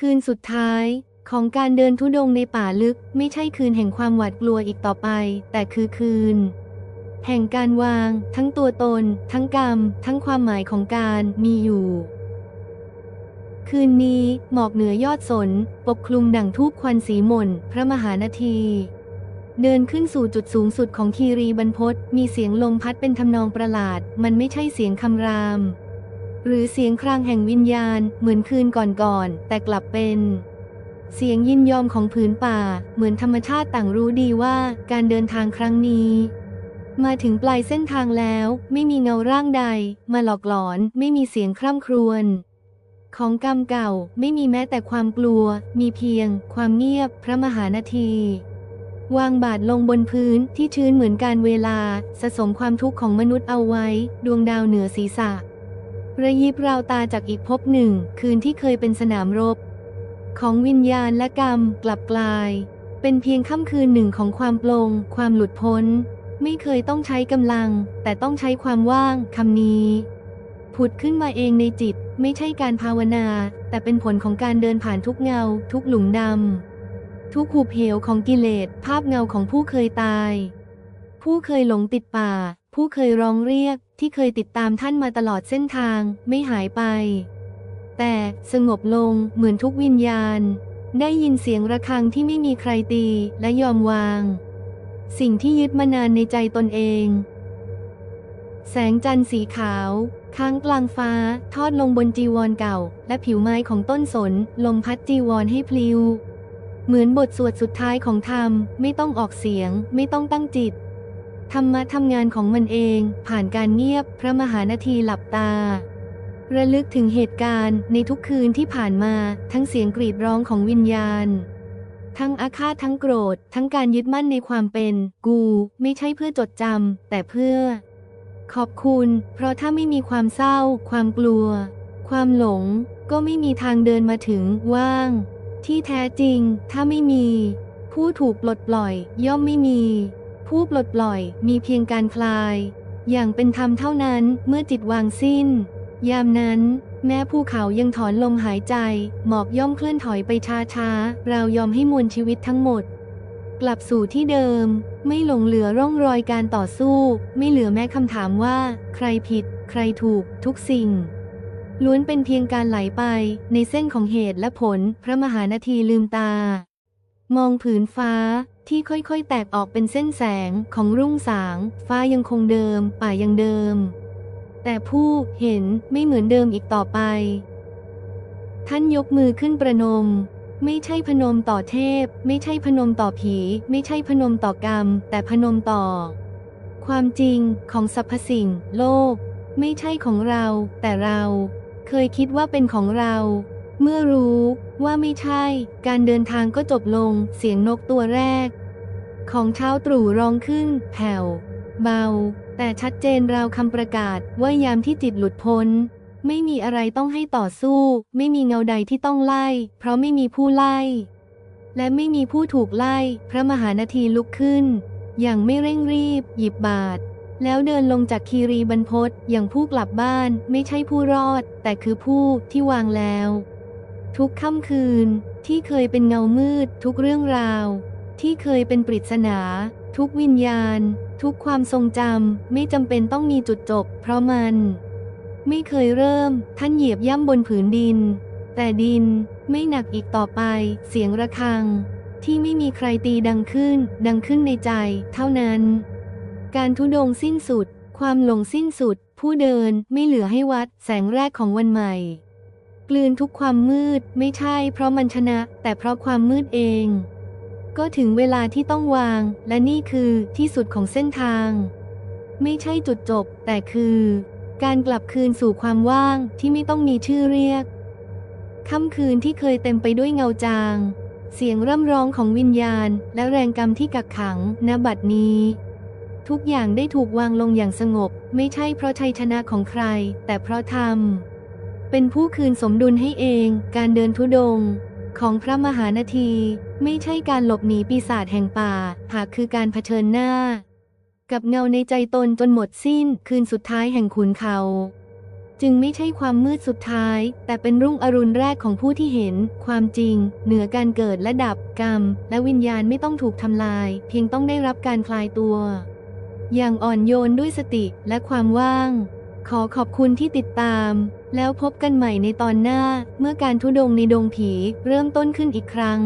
คืนสุดท้าย ของการเดินทุดงในป่าลึกไม่ใช่คืนแห่งความหวาดกลัวอีกต่อไป แต่คือคืน แห่งการวาง ทั้งตัวตน ทั้งกรรม ทั้งความหมายของการมีอยู่ คืนนี้หมอกเหนือยอดสน ปกคลุมดั่งทูปควันสีหม่น พระมหานาทีเดินขึ้นสู่จุดสูงสุดของคีรีบรรพตมีเสียงลมพัดเป็นทำนองประหลาด มันไม่ใช่เสียงคำราม หรือเสียงครางแห่งวิญญาณเหมือนคืนก่อนๆแต่กลับเป็น เสียงยินยอมของผืนป่า เหมือนธรรมชาติต่างรู้ดีว่าการเดินทางครั้งนี้ มาถึงปลายเส้นทางแล้ว ไม่มีเงาร่างใด มาหลอกหลอน ไม่มีเสียงคร่ำครวญของกรรมเก่าไม่มีแม้แต่ความกลัว มีเพียง ความเงียบ พระมหานาที วางบาทลงบนพื้นที่ชื้นเหมือนการเวลา สะสมความทุกข์ของมนุษย์เอาไว้ ดวงดาวเหนือศีรษะ ระยิบราวตาจากอีกภพหนึ่ง คืนที่เคยเป็นสนามรบ ของวิญญาณและกรรมกลับกลาย เป็นเพียงค่ำคืนหนึ่งของความปลง ความหลุดพ้น ไม่เคยต้องใช้กำลัง แต่ต้องใช้ความว่างคำนี้ ผุดขึ้นมาเองในจิต ไม่ใช่การภาวนา แต่เป็นผลของการเดินผ่านทุกเงา ทุกหลุมดำทุกหุบเหวของกิเลสภาพเงาของผู้เคยตาย ผู้เคยหลงติดป่า ผู้เคยร้องเรียก ที่เคยติดตามท่านมาตลอดเส้นทางไม่หายไป แต่สงบลงเหมือนทุกวิญญาณ ได้ยินเสียงระฆังที่ไม่มีใครตีและยอมวาง สิ่งที่ยึดมานานในใจตนเอง แสงจันทร์สีขาว ค้างกลางฟ้า ทอดลงบนจีวรเก่า และผิวไม้ของต้นสน ลมพัดจีวรให้พลิวเหมือนบทสวดสุดท้ายของธรรม ไม่ต้องออกเสียง ไม่ต้องตั้งจิต ธรรมะทำงานของมันเอง ผ่านการเงียบพระมหานาทีหลับตา ระลึกถึงเหตุการณ์ในทุกคืนที่ผ่านมา ทั้งเสียงกรีดร้องของวิญญาณ ทั้งอาฆาตทั้งโกรธ ทั้งการยึดมั่นในความเป็น กู ไม่ใช่เพื่อจดจำแต่เพื่อ ขอบคุณ เพราะถ้าไม่มีความเศร้า ความกลัว ความหลง ก็ไม่มีทางเดินมาถึงว่าง ที่แท้จริง ถ้าไม่มี ผู้ถูกปลดปล่อย ย่อมไม่มี ผู้ปลดปล่อยมีเพียงการคลาย อย่างเป็นธรรมเท่านั้นเมื่อจิตวางสิ้น ยามนั้น แม้ภูเขายังถอนลมหายใจ หมอกย่อมเคลื่อนถอยไปช้าๆเรายอมให้มวลชีวิตทั้งหมด กลับสู่ที่เดิม ไม่หลงเหลือร่องรอยการต่อสู้ ไม่เหลือแม้คำถามว่า ใครผิด ใครถูก ทุกสิ่งล้วนเป็นเพียงการไหลไปในเส้นของเหตุและผล พระมหานาทีลืมตา มองผืนฟ้าที่ค่อยๆ แตกออกเป็นเส้นแสงของรุ่งสาง ฟ้ายังคงเดิม ป่ายังเดิม แต่ผู้เห็นไม่เหมือนเดิมอีกต่อไป ท่านยกมือขึ้นประนม ไม่ใช่พนมต่อเทพ ไม่ใช่พนมต่อผี ไม่ใช่พนมต่อกรรม แต่พนมต่อ ความจริงของสรรพสิ่ง โลก ไม่ใช่ของเรา แต่เรา เคยคิดว่าเป็นของเรา เมื่อรู้ว่าไม่ใช่ การเดินทางก็จบลง เสียงนกตัวแรก ของเช้าตรู่ร้องขึ้น แผ่ว เบา แต่ชัดเจนราวคำประกาศว่ายามที่จิตหลุดพ้น ไม่มีอะไรต้องให้ต่อสู้ ไม่มีเงาใดที่ต้องไล่ เพราะไม่มีผู้ไล่ และไม่มีผู้ถูกไล่ พระมหานาทีลุกขึ้น อย่างไม่เร่งรีบ หยิบบาทแล้วเดินลงจากคีรีบรรพตอย่างผู้กลับบ้านไม่ใช่ผู้รอด แต่คือผู้ที่วางแล้ว ทุกค่ำคืน ที่เคยเป็นเงามืด ทุกเรื่องราว ที่เคยเป็นปริศนา ทุกวิญญาณ ทุกความทรงจำไม่จำเป็นต้องมีจุดจบ เพราะมัน ไม่เคยเริ่ม ท่านเหยียบย่ำบนผืนดิน แต่ดินไม่หนักอีกต่อไป เสียงระฆัง ที่ไม่มีใครตีดังขึ้น ดังขึ้นในใจ เท่านั้น การทุดงสิ้นสุด ความหลงสิ้นสุด ผู้เดินไม่เหลือให้วัดแสงแรกของวันใหม่ กลืนทุกความมืด ไม่ใช่เพราะมันชนะ แต่เพราะความมืดเอง ก็ถึงเวลาที่ต้องวาง และนี่คือที่สุดของเส้นทาง ไม่ใช่จุดจบ แต่คือ การกลับคืนสู่ความว่างที่ไม่ต้องมีชื่อเรียกค่ำคืนที่เคยเต็มไปด้วยเงาจาง เสียงร่ำร้องของวิญญาณ และแรงกรรมที่กักขังณบัดนี้ ทุกอย่างได้ถูกวางลงอย่างสงบ ไม่ใช่เพราะชัยชนะของใคร แต่เพราะธรรม เป็นผู้คืนสมดุลให้เอง การเดินทุดงค์ของพระมหานาที ไม่ใช่การหลบหนีปีศาจแห่งป่า หากคือการเผชิญหน้า กับเงาในใจตนจนหมดสิ้นคืนสุดท้ายแห่งขุนเขา จึงไม่ใช่ความมืดสุดท้าย แต่เป็นรุ่งอรุณแรกของผู้ที่เห็น ความจริง เหนือการเกิดและดับกรรม และวิญญาณไม่ต้องถูกทำลาย เพียงต้องได้รับการคลายตัว อย่างอ่อนโยนด้วยสติและความว่าง ขอขอบคุณที่ติดตาม แล้วพบกันใหม่ในตอนหน้า เมื่อการทุดงในดงผีเริ่มต้นขึ้นอีกครั้ง